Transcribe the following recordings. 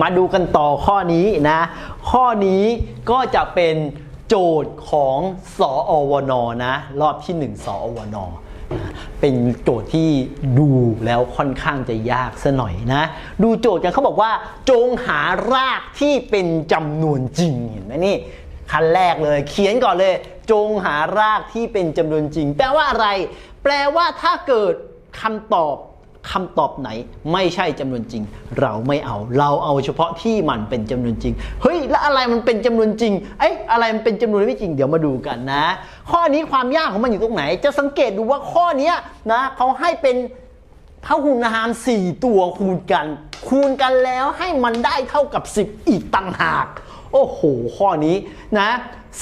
มาดูกันต่อข้อนี้นะ ข้อนี้ก็จะเป็นโจทย์ของสอวนนะ รอบที่ 1สอวนนเป็นโจทย์ที่ดูแล้วค่อนข้างจะยากซะหน่อยนะ ดูโจทย์กันเขาบอกว่า จงหารากที่เป็นจำนวนจริงเห็นไหมนี่ขั้นแรกเลย เขียนก่อนเลย จงหารากที่เป็นจำนวนจริง แปลว่าอะไร แปลว่าถ้าเกิดคำตอบ คำตอบไหนไม่ใช่จำนวนจริง เราไม่เอาเราเอาเฉพาะที่มันเป็นจำนวนจริงเฮ้ยแล้วอะไรมันเป็นจำนวนจริงเอ้ยอะไรมันเป็นจำนวนไม่จริงเดี๋ยวมาดูกันนะ ข้อนี้ความยากของมันอยู่ตรงไหน จะสังเกตดูว่าข้อนี้นะเขาให้เป็นพหุนามสี่ตัวคูณกัน คูณกันแล้วให้มันได้เท่ากับ 10 อีกต่างหาก โอ้โห ข้อนี้นะ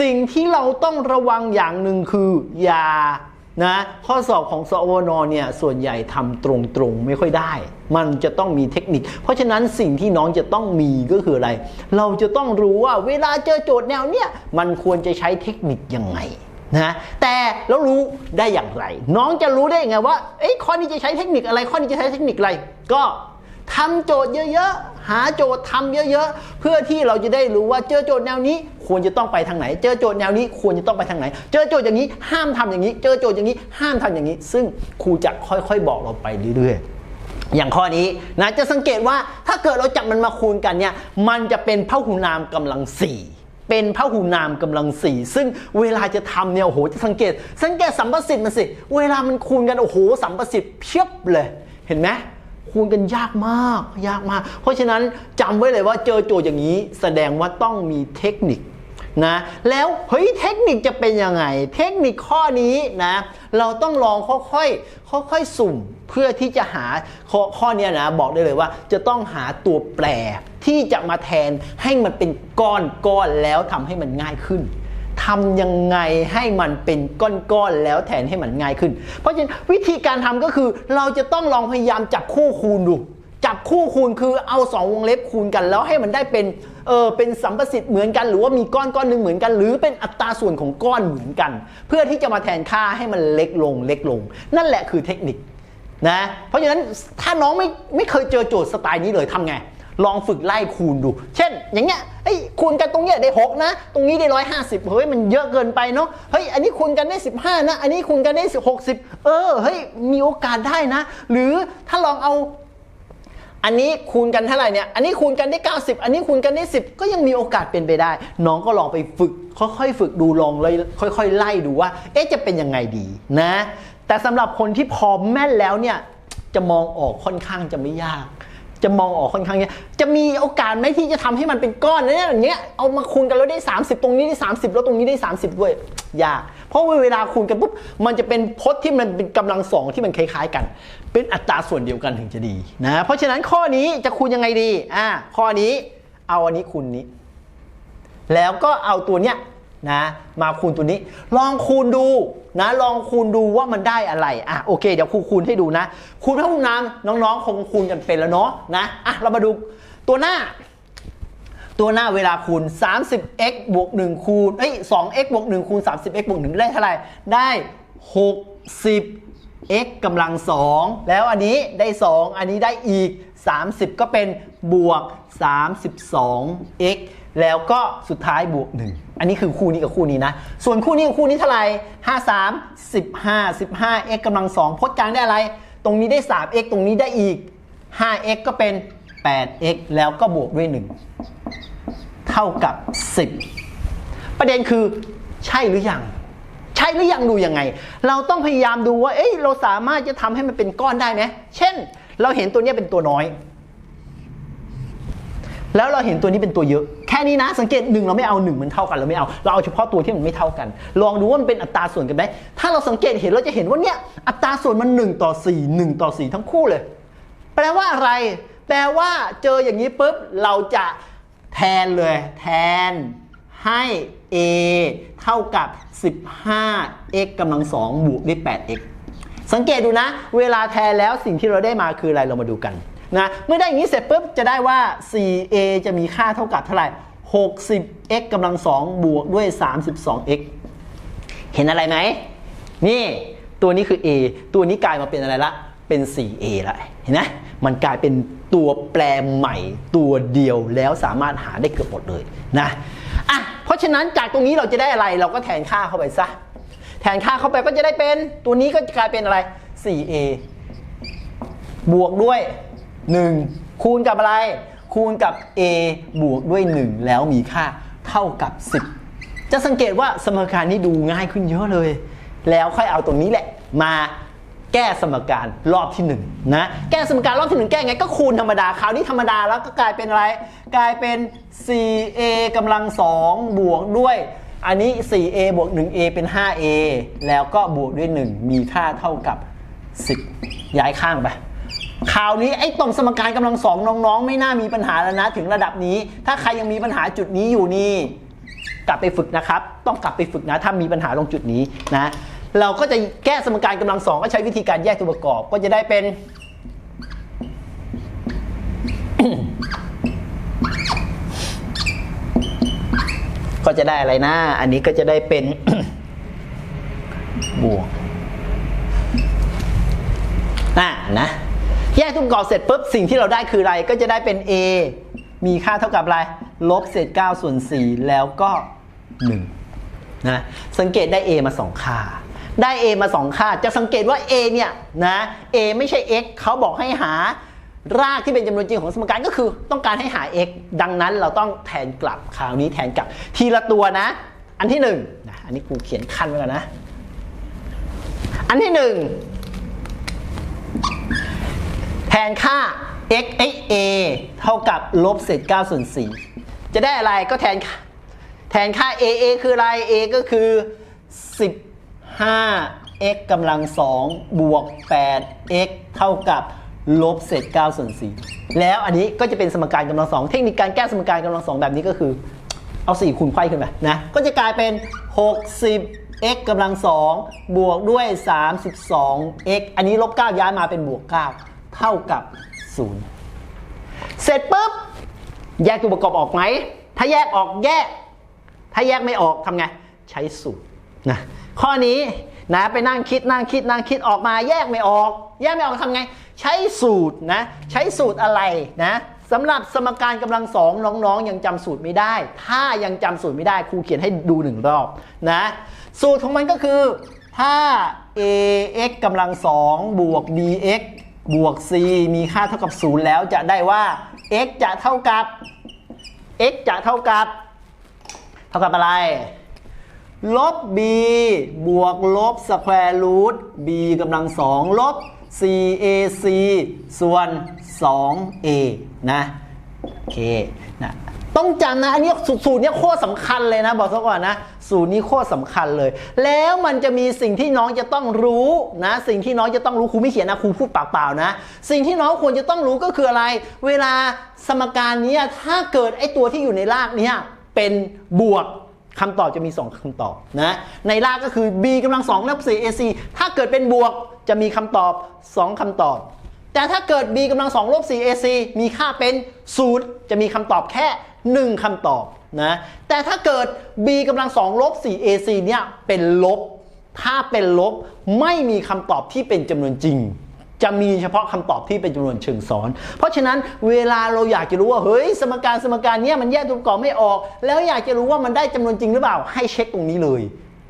สิ่งที่เราต้องระวังอย่างหนึ่งคือ อย่า นะข้อสอบของสอวนเนี่ยส่วนใหญ่ทำตรงๆ ไม่ค่อยได้ มันจะต้องมีเทคนิค เพราะฉะนั้นสิ่งที่น้องจะต้องมีก็คืออะไร เราจะต้องรู้ว่าเวลาเจอโจทย์แนวเนี้ยมันควรจะใช้เทคนิคยังไงนะแต่แล้วรู้ได้อย่างไร น้องจะรู้ได้ยังไงว่าเอ้ยข้อนี้จะใช้เทคนิคอะไร ข้อนี้จะใช้เทคนิคอะไรก็ ทำโจทย์เยอะๆ หาโจทย์ทำเยอะๆ เพื่อที่เราจะได้รู้ว่าเจอโจทย์แนวนี้ควรจะต้องไปทางไหน เจอโจทย์แนวนี้ควรจะต้องไปทางไหน เจอโจทย์อย่างนี้ห้ามทำอย่างนี้ เจอโจทย์อย่างนี้ห้ามทำอย่างนี้ ซึ่งครูจะค่อยๆ บอกเราไปเรื่อยๆอย่างข้อนี้นะจะสังเกตว่าถ้าเกิดเราจับมันมาคูณกันเนี่ยมันจะเป็นพหุนามกำลังสี่เป็นพหุนามกำลังสี่ซึ่งเวลาจะทำเนี่ยโอ้โหจะสังเกต สังเกตสัมประสิทธิ์มันสิ เวลามันคูณกันโอ้โหสัมประสิทธิ์เพียบเลยเห็นไหม คูณกันยากมาก ยากมาก เพราะฉะนั้นจำไว้เลยว่าเจอโจทย์อย่างนี้ แสดงว่าต้องมีเทคนิคนะแล้วเฮ้ยเทคนิคจะเป็นยังไง เทคนิคข้อนี้นะเราต้องลองค่อยๆค่อยๆสุ่มเพื่อที่จะหาข้อข้อเนี้ยนะบอกได้เลยว่าจะต้องหาตัวแปรที่จะมาแทนให้มันเป็นก้อนก้อนแล้วทำให้มันง่ายขึ้น ทำยังไงให้มันเป็นก้อนๆแล้วแทนให้มันง่ายขึ้น เพราะฉะนั้นวิธีการทำก็คือเราจะต้องลองพยายามจับคู่คูณดู จับคู่คูณคือเอาสองวงเล็บคูณกัน แล้วให้มันได้เป็นเออเป็นสัมประสิทธิ์เหมือนกันหรือว่ามีก้อนก้อนหนึ่งเหมือนกัน หรือเป็นอัตราส่วนของก้อนเหมือนกัน เพื่อที่จะมาแทนค่าให้มันเล็กลงเล็กลง นั่นแหละคือเทคนิคนะเพราะฉะนั้นถ้าน้องไม่ไม่เคยเจอโจทย์สไตล์นี้เลยทำไงลองฝึกไล่คูณดู เช่น อย่างเงี้ย เอ้ยคูณกันตรงเนี้ยได้หกนะ ตรงนี้ได้ร้อยห้าสิบเฮ้ยมันเยอะเกินไปเนาะเฮ้ยอันนี้คูณกันได้สิบห้านะ อันนี้คูณกันได้หกสิบเออเฮ้ยมีโอกาสได้นะ หรือถ้าลองเอาอันนี้คูณกันเท่าไหร่เนี่ย อันนี้คูณกันได้ 90 อันนี้คูณกันได้ 10 ก็ยังมีโอกาสเป็นไปได้ น้องก็ลองไปฝึก ค่อยๆ ฝึกดูลองเลยค่อย ๆ ไล่ดูว่า เอ๊ะจะเป็นยังไงดีนะ แต่สำหรับคนที่พอแม่นแล้วเนี่ย จะมองออกค่อนข้างจะไม่ยาก จะมองออกค่อนข้างเนี่ยจะมีโอกาสไหมที่จะทำให้มันเป็นก้อนเนี่ยอย่างเงี้ยเอามาคูณกันแล้วได้ 30 ตรงนี้ได้ 30 แล้วตรงนี้ได้ 30ด้วยยากเพราะว่าเวลาคูณกันปุ๊บมันจะเป็นพจน์ที่มันเป็นกำลังสองที่มันคล้าย ๆ กัน เป็นอัตราส่วนเดียวกันถึงจะดีนะเพราะฉะนั้นข้อนี้จะคูณยังไงดีอ่าข้อนี้เอาอันนี้คูณนี้ แล้วก็เอาตัวเนี้ย นะมาคูณตัวนี้ ลองคูณดูนะลองคูณดูว่ามันได้อะไรอะโอเคเดี๋ยวครูคูณให้ดูนะ คูณพหุนามน้องๆ คงคูณกันเป็นแล้วเนาะนะอะเรามาดูตัวหน้า ตัวหน้าเวลาคูณ 30x บวก1คูณเอ้ย 2x บวก1คูณ 30x บวก1ได้เท่าไหร่ได้ 60x กำลัง 2 แล้วอันนี้ได้ 2 อันนี้ได้อีก 30 ก็เป็นบวก 32x แล้วก็สุดท้ายบวก1อันนี้คือคู่นี้กับคู่นี้นะ ส่วนคู่นี้กับคู่นี้เท่าไหร่53 15 15x กำลัง2พจน์กลางได้อะไร ตรงนี้ได้ 3x ตรงนี้ได้อีก 5x ก็เป็น 8x แล้วก็บวกด้วย1เท่ากับ10ประเด็นคือใช่หรือยังใช่หรือยังดูยังไง เราต้องพยายามดูว่า เอ้ยเราสามารถจะทำให้มันเป็นก้อนได้ไหมเช่น เราเห็นตัวนี้เป็นตัวน้อย แล้วเราเห็นตัวนี้เป็นตัวเยอะ แค่นี้นะ สังเกตหนึ่งเราไม่เอาหนึ่งมันเท่ากันเราไม่เอา เราเอาเฉพาะตัวที่มันไม่เท่ากัน ลองดูว่ามันเป็นอัตราส่วนกันไหมถ้าเราสังเกตเห็นเราจะเห็นว่าเนี่ยอัตราส่วนมัน1ต่อ4 1ต่อ4ทั้งคู่เลย แปลว่าอะไร แปลว่าเจออย่างนี้ปุ๊บเราจะแทนเลย แทนให้ a เท่ากับ 15x กำลัง2บวกด้วย 8x สังเกตดูนะ เวลาแทนแล้วสิ่งที่เราได้มาคืออะไรเรามาดูกัน นะเมื่อได้อย่างนี้เสร็จปุ๊บจะได้ว่า 4a จะมีค่าเท่ากับเท่าไหร่ 60x กำลัง2บวกด้วย 32x เห็นอะไรไหม นี่ ตัวนี้คือ A ตัวนี้กลายมาเป็นอะไรละ เป็น 4A ละเห็นไหมมันกลายเป็นตัวแปรใหม่ตัวเดียวแล้วสามารถหาได้เกือบหมดเลยนะอะเพราะฉะนั้นจากตรงนี้เราจะได้อะไรเราก็แทนค่าเข้าไปซะ แทนค่าเข้าไปก็จะได้เป็น ตัวนี้ก็กลายเป็นอะไร 4a บวกด้วย 1 คูณกับอะไร คูณกับ a บวกด้วย 1 แล้วมีค่าเท่ากับ 10 จะสังเกตว่าสมการนี้ดูง่ายขึ้นเยอะเลย แล้วค่อยเอาตรงนี้แหละ มาแก้สมการรอบที่1นะแก้สมการรอบที่ 1 แก้ไงก็คูณธรรมดาคราวนี้ธรรมดาแล้วก็กลายเป็นอะไร กลายเป็น 4a กำลัง 2 บวกด้วย อันนี้ 4a บวก 1a เป็น 5a แล้วก็บวกด้วย 1 มีค่าเท่ากับ 10 ย้ายข้างไป คราวนี้ไอ้ตรงสมการกำลังสองน้องๆ ไม่น่ามีปัญหาแล้วนะถึงระดับนี้ ถ้าใครยังมีปัญหาจุดนี้อยู่นี่ กลับไปฝึกนะครับ ต้องกลับไปฝึกนะถ้ามีปัญหาตรงจุดนี้นะ เราก็จะแก้สมการกำลังสองก็ใช้วิธีการแยกตัวประกอบก็จะได้เป็น ก็จะได้อะไรนะ อันนี้ก็จะได้เป็นบวกอะนะ แยกทุกกรอบเสร็จปุ๊บสิ่งที่เราได้คืออะไรก็จะได้เป็น a มีค่าเท่ากับอะไรลบเศษ9ส่วน4แล้วก็1นะสังเกตได้ a มา 2 ค่า ได้ a มา 2 ค่า จะสังเกตว่า a เนี่ยนะ a ไม่ใช่ x เขาบอกให้หารากที่เป็นจำนวนจริงของสมการก็คือต้องการให้หา x ดังนั้นเราต้องแทนกลับคราวนี้แทนกลับทีละตัวนะ อันที่หนึ่งนะอันนี้กูเขียนคันไว้ก่อนนะ อันที่หนึ่ง ทนค่า x x a เท่ากับลบเศษ9ส่วน4จะได้อะไรก็แทนค่าแทนค่า a a คืออะไร a ก็คือ 15 x กำลัง 2 บวก 8 x เท่ากับลบเศษ9ส่วน4แล้วอันนี้ก็จะเป็นสมการกำลัง2เทคนิคการแก้สมการกำลัง2แบบนี้ก็คือ เอา 4คูณไขว้ขึ้นไปนะ ก็จะกลายเป็น 60 x กำลัง 2 บวกด้วย 32 x อันนี้ลบ 9 ย้ายมาเป็นบวก 9 เท่ากับ 0 เสร็จปุ๊บ แยกตัวประกอบออกไหม ถ้าแยกออกแยก ถ้าแยกไม่ออกทำไง ใช้สูตรนะข้อนี้นะไปนั่งคิดนั่งคิดนั่งคิดออกมาแยกไม่ออก แยกไม่ออกทำไง ใช้สูตรนะ ใช้สูตรอะไรนะสำหรับสมการกำลังสองน้องๆ ยังจำสูตรไม่ได้ ถ้ายังจำสูตรไม่ได้ครูเขียนให้ดูหนึ่งรอบนะสูตรของมันก็คือถ้า ax กำลังสองบวก bx บวก c มีค่าเท่ากับ 0 แล้วจะได้ว่า x จะเท่ากับ x จะเท่ากับ เท่ากับอะไร ลบ b บวกลบสแควร์รูท b กำลังสองลบ c a c ส่วน 2a นะ โอเค นะ ต้องจำนะอันนี้สูตรนี้โคตรสำคัญเลยนะ บอกซะก่อนนะ สูตรนี้โคตรสำคัญเลย แล้วมันจะมีสิ่งที่น้องจะต้องรู้นะ สิ่งที่น้องจะต้องรู้ครูไม่เขียนนะครูพูดเปล่าๆนะ สิ่งที่น้องควรจะต้องรู้ก็คืออะไร เวลาสมการนี้ถ้าเกิดไอตัวที่อยู่ในรากนี้เป็นบวกคำตอบจะมี 2คำตอบนะในรากก็คือ b กำลัง2ลบ 4ac ถ้าเกิดเป็นบวกจะมีคำตอบ 2คำตอบ แต่ถ้าเกิด b กำลัง2ลบ 4ac มีค่าเป็น 0 จะมีคำตอบแค่ 1 คำตอบนะ แต่ถ้าเกิด b กำลัง2ลบ 4ac เนี่ยเป็นลบ ถ้าเป็นลบไม่มีคำตอบที่เป็นจำนวนจริง จะมีเฉพาะคำตอบที่เป็นจำนวนเชิงซ้อน เพราะฉะนั้นเวลาเราอยากจะรู้ว่าเฮ้ยสมการสมการเนี้ยมันแยกตัวประกอบไม่ออก แล้วอยากจะรู้ว่ามันได้จำนวนจริงหรือเปล่า ให้เช็คตรงนี้เลย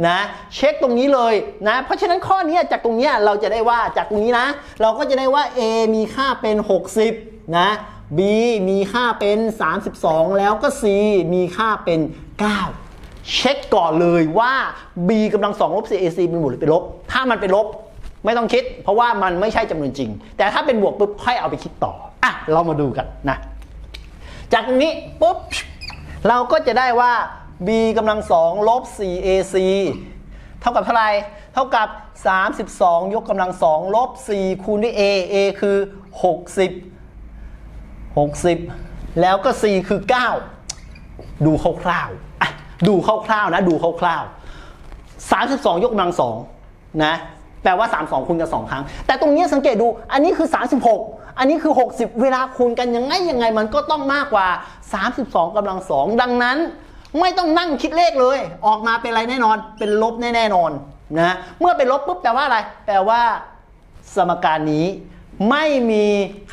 นะเช็คตรงนี้เลยนะเพราะฉะนั้นข้อนี้จากตรงนี้เราจะได้ว่าจากตรงนี้นะ เราก็จะได้ว่า a มีค่าเป็น 60 นะ b มีค่าเป็น 32 แล้วก็ c มีค่าเป็น 9 เช็คก่อนเลยว่า b กำลัง2ลบ 4ac เป็นบวกหรือเป็นลบ ถ้ามันเป็นลบไม่ต้องคิด เพราะว่ามันไม่ใช่จำนวนจริง แต่ถ้าเป็นบวกปุ๊บค่อยเอาไปคิดต่ออะเรามาดูกันนะ จากตรงนี้ปุ๊บเราก็จะได้ว่า b กำลัง2ลบ 4ac เท่ากับเท่าไหร่เท่ากับ 32 ยกกำลัง2ลบ 4 คูณด้วย a a คือ 60 60 แล้วก็ c คือ 9 ดูคร่าวๆดูคร่าวๆนะ ดูคร่าวๆ32 ยกกำลังสองนะแปลว่า 32คูณกัน 2 ครั้ง แต่ตรงนี้สังเกตดูอันนี้คือ 36 อันนี้คือ 60 เวลาคูณกันยังไงยังไงมันก็ต้องมากกว่า 32กำลังสองดังนั้น ไม่ต้องนั่งคิดเลขเลย ออกมาเป็นอะไรแน่นอน เป็นลบแน่นอนนะเมื่อเป็นลบปุ๊บแปลว่าอะไร แปลว่า สมการนี้ไม่มี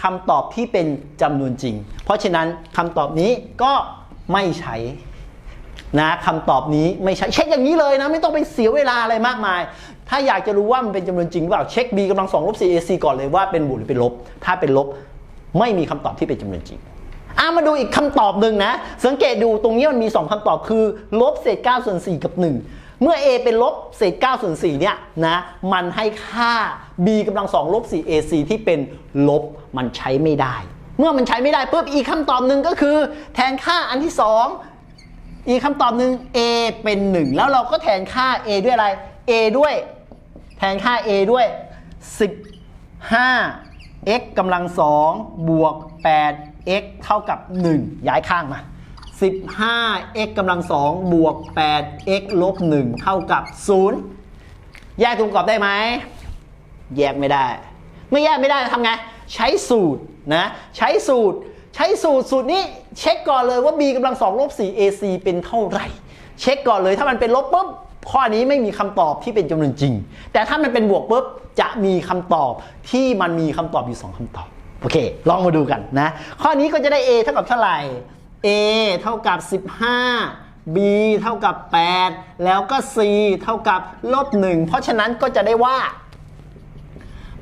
คำตอบที่เป็นจำนวนจริง เพราะฉะนั้นคำตอบนี้ก็ไม่ใช้นะคำตอบนี้ไม่ใช่เช็คอย่างนี้เลยนะ ไม่ต้องไปเสียเวลาอะไรมากมาย ถ้าอยากจะรู้ว่ามันเป็นจำนวนจริงหรือเปล่าเช็ค b กำลังสองลบ 4ac ก่อนเลยว่าเป็นบวกหรือเป็นลบ ถ้าเป็นลบไม่มีคำตอบที่เป็นจำนวนจริง อะมาดูอีกคำตอบหนึ่งนะ สังเกตดูตรงนี้มันมี 2คำตอบคือลบเศษ9ส่วน4กับ 1 เมื่อ a เป็นลบเศษ9ส่วน4เนี่ยนะมันให้ค่า b กำลังสองลบ 4ac ที่เป็นลบมันใช้ไม่ได้ เมื่อมันใช้ไม่ได้ปุ๊บอีกคำตอบหนึ่งก็คือ แทนค่าอันที่สองอีกคำตอบหนึ่ง a เป็น 1 แล้วเราก็แทนค่า a ด้วยอะไร a ด้วย แทนค่า a ด้วย15 x กำลัง2บวก8 x เท่ากับ 1 ย้ายข้างมา 15 x กำลัง2บวก 8 x ลบ 1 เท่ากับ 0 แยกตัวประกอบได้ไหม แยกไม่ได้ ไม่แยกไม่ได้ทำไง ใช้สูตรนะ ใช้สูตร ใช้สูตร สูตรนี้เช็คก่อนเลยว่า b กำลัง2ลบ 4 ac เป็นเท่าไหร่ เช็คก่อนเลยถ้ามันเป็นลบปุ๊บข้อนี้ไม่มีคำตอบที่เป็นจำนวนจริง แต่ถ้ามันเป็นบวกปุ๊บจะมีคำตอบที่มันมีคำตอบอยู่ 2คำตอบ โอเค ลองมาดูกันนะ ข้อนี้ก็จะได้ a เท่ากับเท่าไหร่ a เท่ากับ 15 b เท่ากับ 8 แล้วก็ c เท่ากับลบ 1 เพราะฉะนั้นก็จะได้ว่า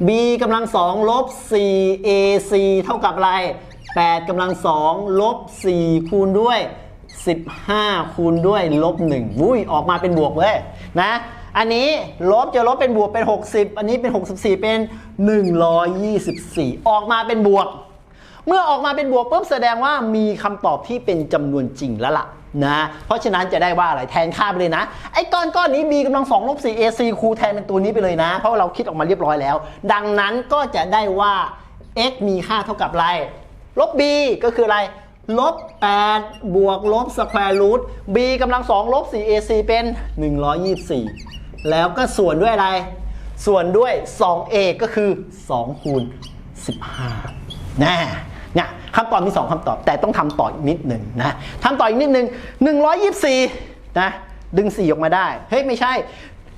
b กำลังสองลบ 4 ac เท่ากับอะไร8กำลังสองลบ 4 คูณด้วย 15 คูณด้วยลบ1วุ้ยออกมาเป็นบวกเว้ยนะ อันนี้ลบจะลบเป็นบวกเป็น 60 อันนี้เป็น 64 เป็น 124 ออกมาเป็นบวก เมื่อออกมาเป็นบวกปุ๊บแสดงว่ามีคำตอบที่เป็นจำนวนจริงแล้วล่ะนะ เพราะฉะนั้นจะได้ว่าอะไรแทนค่าไปเลยนะ ไอ้ก้อนก้อนนี้ b กำลัง2ลบ4 ac คูแทนเป็นตัวนี้ไปเลยนะ เพราะเราคิดออกมาเรียบร้อยแล้ว ดังนั้นก็จะได้ว่า x มีค่าเท่ากับอะไรลบ b ก็คืออะไรลบ 8 บวกลบสแควร์รูท b กำลัง 2 ลบ 4 ac เป็น 124 แล้วก็ส่วนด้วยอะไร ส่วนด้วย 2a ก็คือ 2 คูณ 15นะเนี่ยคำตอบมี 2คำตอบ แต่ต้องทำต่ออีกนิดหนึ่งนะทำต่ออีกนิดหนึ่ง124นะดึง 4 ออกมาได้ เฮ้ย ไม่ใช่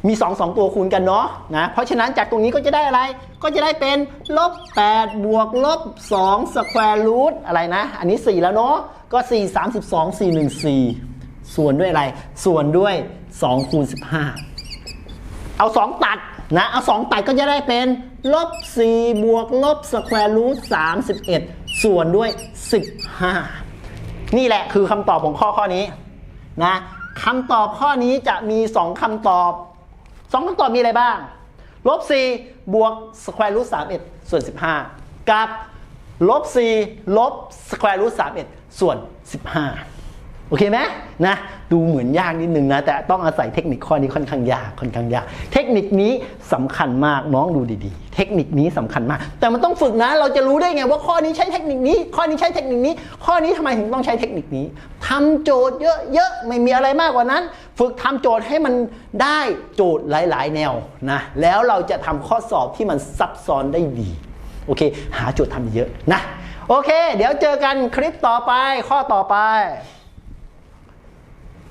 มี 2 2 ตัวคูณกันเนาะนะ เพราะฉะนั้นจากตรงนี้ก็จะได้อะไร ก็จะได้เป็นลบ8บวกลบ2สแควร์รูทอะไรนะ อันนี้ 4 แล้วเนาะ ก็ 4 32 4 1 4 ส่วนด้วยอะไร ส่วนด้วย 2 คูณ 15 เอา 2 ตัดนะ เอา 2 ตัดก็จะได้เป็นลบ4บวกลบสแควร์รูท31 ส่วนด้วย 15 นี่แหละคือคำตอบของข้อข้อนี้นะคำตอบข้อนี้จะมี 2คำตอบ 2คำตอบมีอะไรบ้างลบ4บวกสแควร์รูท31 ส่วน 15 กับลบ4ลบสแควร์รูท31 ส่วน 15 อเคไหมนะดูเหมือนยากนิดนึงนะ แต่ต้องอาศัยเทคนิคข้อนี้ค่อนข้างยากค่อนข้างยากเทคนิคนี้สำคัญมากน้องดูดีๆ เทคนิคนี้สำคัญมาก แต่มันต้องฝึกนะ เราจะรู้ได้ไงว่าข้อนี้ใช้เทคนิคนี้ ข้อนี้ใช้เทคนิคนี้ ข้อนี้ทำไมถึงต้องใช้เทคนิคนี้ทำโจทย์เยอะๆไม่มีอะไรมากกว่านั้น ฝึกทำโจทย์ให้มันได้โจทย์หลายๆ แนวนะแล้วเราจะทำข้อสอบที่มันซับซ้อนได้ดีโอเค หาโจทย์ทำเยอะนะโอเค เดี๋ยวเจอกันคลิปต่อไปข้อต่อไป